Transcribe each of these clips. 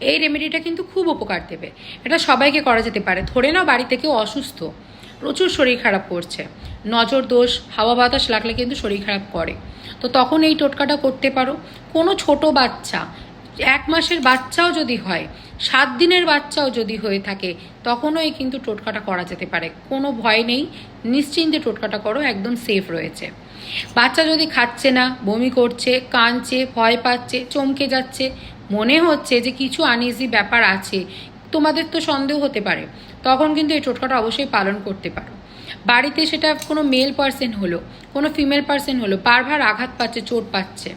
এই রেমেডিটা কিন্তু খুব উপকার দেবে। এটা সবাইকে করা যেতে পারে। ধরে নাও বাড়িতে কেউ অসুস্থ, প্রচুর শরীর খারাপ করছে, নজর দোষ, হাওয়া বাতাস লাগলে কিন্তু শরীর খারাপ করে। তো তখন এই টোটকাটা করতে পারো। কোনো ছোট বাচ্চা, এক মাসের বাচ্চাও যদি হয়, সাত দিনের বাচ্চাও যদি হয়ে থাকে তখনও এই কিন্তু টোটকাটা করা যেতে পারে। কোনো ভয় নেই। নিশ্চিন্তে টোটকাটা করো, একদম সেফ রয়েছে। বাচ্চা যদি খাচ্ছে না, বমি করছে, কাঁদছে, ভয় পাচ্ছে, চমকে যাচ্ছে মনে হচ্ছে যে কিছু আনইজি ব্যাপার আছে। তোমাদের তো সন্দেহ হতে পারে। তখন কিন্তু এই টোটকাটা অবশ্যই পালন করতে পারো। বাড়িতে সেটা কোনো মেল পার্সন হলো, কোনো ফিমেল পার্সন হলো, বারবার আঘাত পাচ্ছে, চোট পাচ্ছে,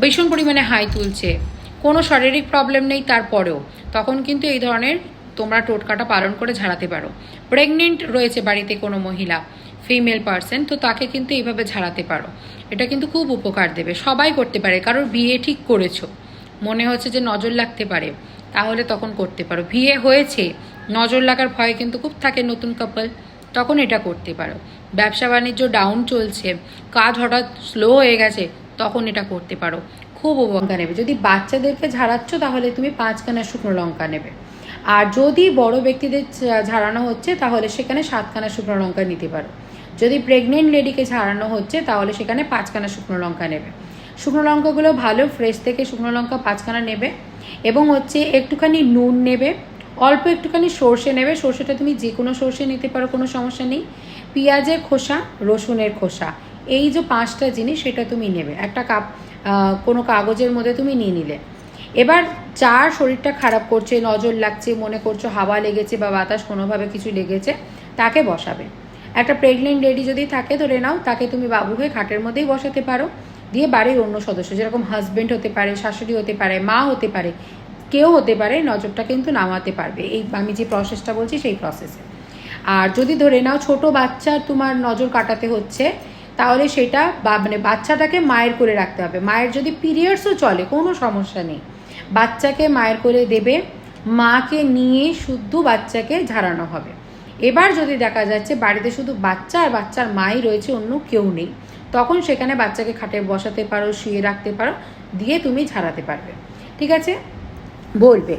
ভীষণ পরিমাণে হাই তুলছে, কোনো শারীরিক প্রবলেম নেই তারপরেও। তখন কিন্তু এই ধরনের তোমরা টোটকাটা পালন করে ঝাড়াতে পারো। প্রেগনেন্ট রয়েছে বাড়িতে কোনো মহিলা ফিমেল পার্সন তো তাকে কিন্তু এইভাবে ঝাড়াতে পারো। এটা কিন্তু খুব উপকার দেবে। সবাই করতে পারে, কারোর বিয়ে ঠিক করেছ। মনে হচ্ছে যে নজর লাগতে পারে, তাহলে তখন করতে পারো। বিয়ে হয়েছে, নজর লাগার ভয় কিন্তু খুব থাকে নতুন কাপল তখন এটা করতে পারো। ব্যবসা বাণিজ্য ডাউন চলছে, কাজ হঠাৎ স্লো হয়ে গেছে, তখন এটা করতে পারো। খুব উপকার নেবে। যদি বাচ্চাদেরকে ঝাড়াচ্ছ, তাহলে তুমি পাঁচখানা শুকনো লঙ্কা নেবে। আর যদি বড় ব্যক্তিদের ঝাড়ানো হচ্ছে, তাহলে সেখানে সাতখানা শুকনো লঙ্কা নিতে পারো। যদি প্রেগনেন্ট লেডিকে ঝাড়ানো হচ্ছে, তাহলে সেখানে পাঁচখানা শুকনো লঙ্কা নেবে। শুকনো লঙ্কাগুলো ভালো ফ্রেশ থেকে শুকনো লঙ্কা পাঁচখানা নেবে এবং হচ্ছে একটুখানি নুন নেবে, অল্প একটুখানি সর্ষে নেবে। সর্ষেটা তুমি যে কোনো সর্ষে নিতে পারো, কোনো সমস্যা নেই। পেঁয়াজের খোসা, রসুনের খোসা, এই যে পাঁচটা জিনিস সেটা তুমি নেবে। একটা কাপ কোনো কাগজের মধ্যে তুমি নিয়ে নিলে। এবার যার শরীরটা খারাপ করছে, নজর লাগছে, মনে করছ হাওয়া লেগেছে বা বাতাস কোনোভাবে কিছু লেগেছে, তাকে বসাবে। একটা প্রেগনেন্ট লেডি যদি থাকে ধরে নাও, তাকে তুমি বাবু হয়ে খাটের মধ্যেই বসাতে পারো। দিয়ে বাড়ির অন্য সদস্য, যেরকম হাজবেন্ড হতে পারে, শাশুড়ি হতে পারে, মা হতে পারে, কেউ হতে পারে, নজরটা কিন্তু নামাতে পারবে। এই আমি যে প্রসেসটা বলছি সেই প্রসেসে আর যদি ধরে নাও ছোট বাচ্চার তোমার নজর কাটাতে হচ্ছে, তাহলে সেটা বা মানে বাচ্চাটাকে মায়ের করে রাখতে হবে। মায়ের যদি পিরিয়ডসও চলে, কোনো সমস্যা নেই। বাচ্চাকে মায়ের করে দেবে, মাকে নিয়ে শুদ্ধ বাচ্চাকে ঝাড়ানো হবে। এবার যদি দেখা যাচ্ছে বাড়িতে শুধু বাচ্চা আর বাচ্চার মাই রয়েছে, অন্য কেউ নেই তখন সেখানে বাচ্চাকে খাটে বসাতে পারো, শুয়ে রাখতে পারো, দিয়ে তুমি ঝাড়াতে পারবে। ঠিক আছে? বলবে।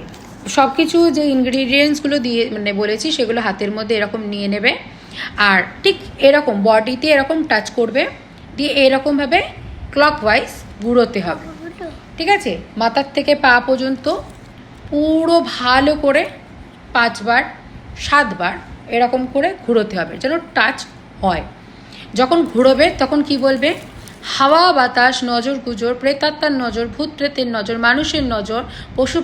সব কিছু যে ইনগ্রিডিয়েন্টসগুলো দিয়ে মানে বলেছি, সেগুলো হাতের মধ্যে এরকম নিয়ে নেবে। আর ঠিক এরকম বডিতে এরকম টাচ করবে, দিয়ে এরকমভাবে ক্লকওয়াইজ ঘুরোতে হবে। ঠিক আছে? মাথার থেকে পা পর্যন্ত পুরো ভালো করে পাঁচবার, সাতবার এরকম করে ঘুরোতে হবে, যেন টাচ হয়। যখন ঘুরোবে, তখন কি বলবে? হাওয়া, বাতাস, নজর, গুজর, প্রেতাত্মার নজর ভূত প্রেতের নজর, মানুষের নজর পশু